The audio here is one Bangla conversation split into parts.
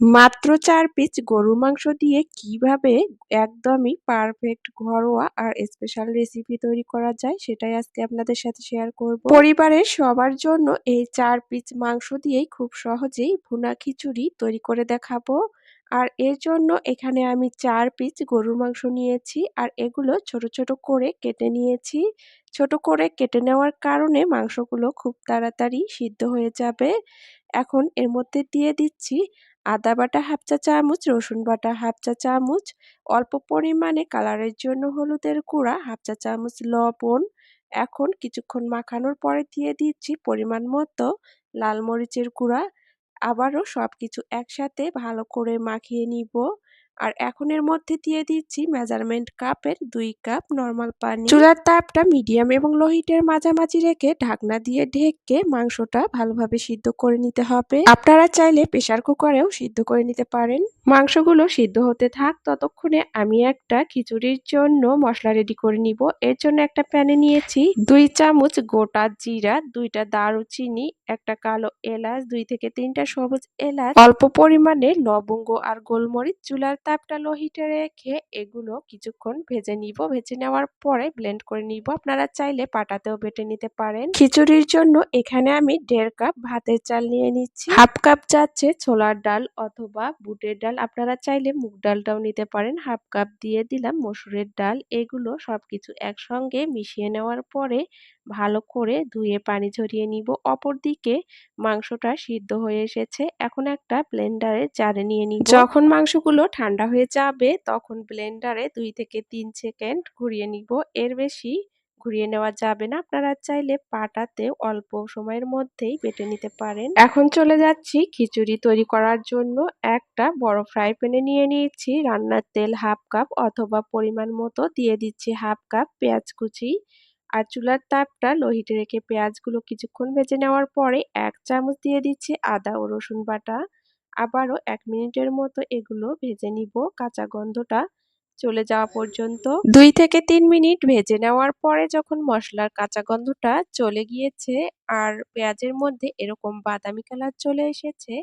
মাত্র চার পিস গরুর মাংস দিয়ে কীভাবে একদমই পারফেক্ট ঘরোয়া আর স্পেশাল রেসিপি তৈরি করা যায়, সেটাই আজকে আপনাদের সাথে শেয়ার করব। পরিবারের সবার জন্য এই চার পিস মাংস দিয়েই খুব সহজেই ভুনা খিচুড়ি তৈরি করে দেখাবো। আর এর জন্য এখানে আমি চার পিস গরুর মাংস নিয়েছি আর এগুলো ছোট ছোট করে কেটে নিয়েছি। ছোট করে কেটে নেওয়ার কারণে মাংসগুলো খুব তাড়াতাড়ি সিদ্ধ হয়ে যাবে। এখন এর মধ্যে দিয়ে দিচ্ছি আদা বাটা হাফ চা চামচ, রসুন বাটা হাফ চা চামচ, অল্প পরিমাণে কালারের জন্য হলুদের গুঁড়া, হাফ চা চামচ লবণ। এখন কিছুক্ষণ মাখানোর পরে দিয়ে দিচ্ছি পরিমাণ মতো লাল মরিচের গুঁড়া। আবারও সব কিছু একসাথে ভালো করে মাখিয়ে নিব। আর এখন এর মধ্যে দিয়ে দিচ্ছি মেজারমেন্ট কাপের দুই কাপ নর্মাল পানি। চুলার তাপটা মিডিয়াম এবং লো হিটের মাঝামাঝি রেখে ঢাকনা দিয়ে ঢেকে মাংসটা ভালোভাবে সিদ্ধ করে নিতে হবে। আপনারা চাইলে প্রেশার কুকারেও সিদ্ধ করে নিতে পারেন। মাংসগুলো সিদ্ধ হতে থাক, ততক্ষণে আমি একটা খিচুড়ির জন্য মশলা রেডি করে নিব। এর জন্য একটা প্যানে নিয়েছি দুই চামচ গোটা জিরা, দুইটা দারুচিনি, একটা কালো এলাচ, দুই থেকে তিনটা সবুজ এলাচ, অল্প পরিমাণে লবঙ্গ আর গোলমরিচ। চুলার তাপটা লো হিটে রেখে এগুলো কিছুক্ষণ ভেজে নিব। ভেজে নেওয়ার পরে ব্লেন্ড করে নিব। আপনারা চাইলে পাটাতেও বেটে নিতে পারেন। খিচুড়ির জন্য এখানে আমি দেড় কাপ ভাতের চাল নিয়ে নিচ্ছি। হাফ কাপ যাচ্ছে ছোলার ডাল অথবা বুটের ডাল। আপনারা চাইলে মুগ ডালটাও নিতে পারেন। হাফ কাপ দিয়ে দিলাম মসুরের ডাল। এগুলো সবকিছু একসঙ্গে মিশিয়ে নেওয়ার পরে ভালো করে ধুয়ে পানি ঝরিয়ে নিব। অপরদিকে মাংসটা সিদ্ধ হয়ে এসেছে। এখন একটা ব্লেন্ডারে জারে নিয়ে নিব। যখন মাংসগুলো ঠান্ডা হয়ে যাবে, তখন ব্লেন্ডারে দুই থেকে তিন সেকেন্ড ঘুরিয়ে নিব। এর বেশি ঘুরিয়ে নেওয়া যাবে না। আপনারা চাইলে পাটাতে অল্প সময়ের মধ্যেই বেটে নিতে পারেন। এখন চলে যাচ্ছি খিচুড়ি তৈরি করার জন্য। একটা বড় ফ্রাই প্যানে নিয়ে নিয়েছি। রান্নার তেল হাফ কাপ অথবা পরিমাণ মতো। দিয়ে দিচ্ছি হাফ কাপ পেঁয়াজ কুচি। আর চুলার তাপটা লোহিতে রেখে পেঁয়াজগুলো কিছুক্ষণ ভেজে নেওয়ার পরে এক চামচ দিয়ে দিচ্ছি আদা ও রসুন বাটা। আবারও এক মিনিটের মতো এগুলো ভেজে নিব, কাঁচা গন্ধটা চলে যাওয়া পর্যন্ত। দুই থেকে তিন মিনিট ভেজে নেওয়ার পরে যখন মশলার কাঁচা গন্ধটা চলে গিয়েছে আর পেঁয়াজের মধ্যে এরকম বাদামি কালার চলে এসেছে,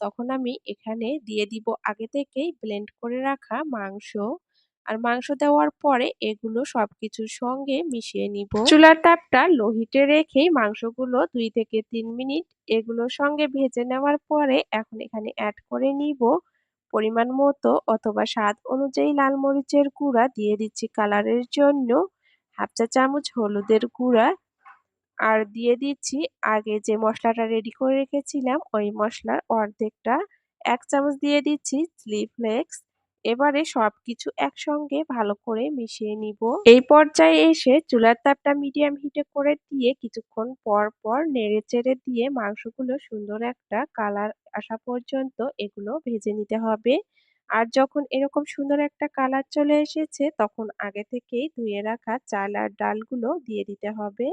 তখন আমি এখানে দিয়ে দিব আগে থেকেই ব্লেন্ড করে রাখা মাংস। আর মাংস দেওয়ার পরে এগুলো সবকিছুর সঙ্গে মিশিয়ে নিব। চুলার তাপটা লোহিতে রেখেই মাংসগুলো দুই থেকে তিন মিনিট এগুলোর সঙ্গে ভেজে নেওয়ার পরে এখন এখানে অ্যাড করে নিব পরিমাণ মতো অথবা স্বাদ অনুযায়ী লাল মরিচের গুঁড়া দিয়ে দিচ্ছি কালারের জন্য। হাফ চা চামচ হলুদের গুঁড়া আর দিয়ে দিচ্ছি। আগে যে মশলাটা রেডি করে রেখেছিলাম ওই মশলার অর্ধেকটা এক চামচ দিয়ে দিচ্ছি চিলি ফ্লেক্স এবারে সবকিছু একসঙ্গে ভালো করে মিশিয়ে নিব। এই পর্যায়ে এসে চুলার তাপটা মিডিয়াম হিটে করে দিয়ে কিছুক্ষণ পর পর নেড়ে চেড়ে দিয়ে মাংসগুলো সুন্দর একটা কালার আসা পর্যন্ত এগুলো ভেজে নিতে হবে। আর যখন এরকম সুন্দর একটা কালার চলে এসেছে, তখন আগে থেকেই ধুয়ে রাখা চাল আর ডালগুলো দিয়ে দিতে হবে।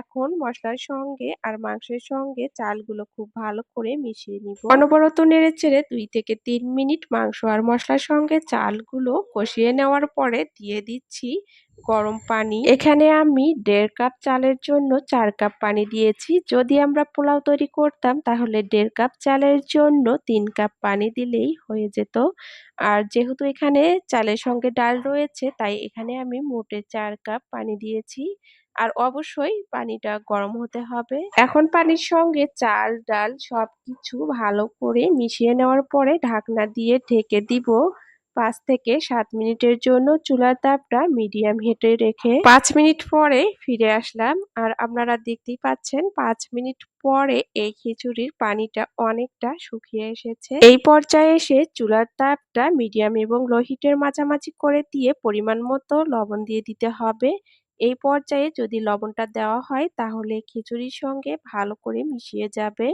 এখন মশলার সঙ্গে আর মাংসের সঙ্গে চালগুলো খুব ভালো করে মিশিয়ে নিব। অনবরত নেড়ে চেড়ে দুই থেকে তিন মিনিট মাংস আর মশলার সঙ্গে চালগুলো কষিয়ে নেওয়ার পরে দিয়ে দিচ্ছি গরম পানি। এখানে আমি দেড় কাপ চালের জন্য চার কাপ পানি দিয়েছি। যদি আমরা পোলাও তৈরি করতাম তাহলে দেড় কাপ চালের জন্য তিন কাপ পানি দিলেই হয়ে যেত। আর যেহেতু এখানে চালের সঙ্গে ডাল রয়েছে তাই এখানে আমি মোটে চার কাপ পানি দিয়েছি। আর অবশ্যই পানিটা গরম হতে হবে। এখন পানির সঙ্গে চাল, ডাল সবকিছু ভালো করে মিশিয়ে নেওয়ার পরে ঢাকনা দিয়ে ঢেকে দিব। পাঁচ থেকে সাত মিনিটের জন্য চুলার তাপটা মিডিয়াম হিটে রেখে পাঁচ মিনিট পরে ফিরে আসলাম। আর আপনারা দেখতেই পাচ্ছেন, পাঁচ মিনিট পরে এই খিচুড়ির পানিটা অনেকটা শুকিয়ে এসেছে। এই পর্যায়ে এসে চুলার তাপটা মিডিয়াম এবং লো হিটের মাঝামাঝি করে দিয়ে পরিমাণ মতো লবণ দিয়ে দিতে হবে। এই পর্যায়ে যদি লবণটা দেওয়া হয়, তাহলে খিচুড়ির সঙ্গে ভালো করে মিশিয়ে যাবে।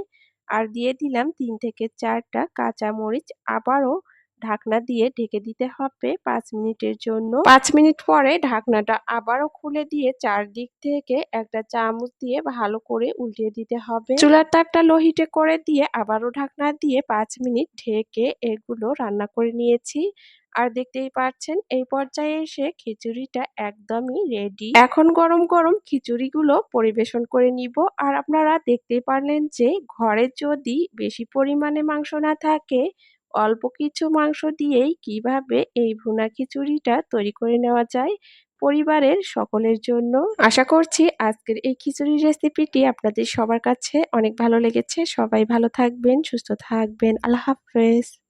আর দিয়ে দিলাম তিন থেকে চারটা কাঁচা মরিচ আবারও ঢাকনা দিয়ে ঢেকে দিতে হবে পাঁচ মিনিটের জন্য। পাঁচ মিনিট পরে ঢাকনাটা আবারও খুলে দিয়ে চারদিক থেকে একটা চামচ দিয়ে ভালো করে উল্টিয়ে দিতে হবে। চুলার তাপটা লোহিটে করে দিয়ে আবারও ঢাকনা দিয়ে পাঁচ মিনিট ঢেকে এগুলো রান্না করে নিয়েছি। আর দেখতেই পাচ্ছেন, এই পর্যায়ে এসে খিচুড়িটা একদমই রেডি এখন গরম গরম খিচুড়িগুলো পরিবেশন করে নিব। আর আপনারা দেখতেই পারলেন যে, ঘরে যদি বেশি পরিমাণে মাংস না থাকে অল্প কিছু মাংস দিয়েই কীভাবে এই ভুনা খিচুড়িটা তৈরি করে নেওয়া যায় পরিবারের সকলের জন্য। আশা করছি আজকের এই খিচুড়ি রেসিপিটি আপনাদের সবার কাছে অনেক ভালো লেগেছে। সবাই ভালো থাকবেন, সুস্থ থাকবেন। আল্লাহ হাফেজ।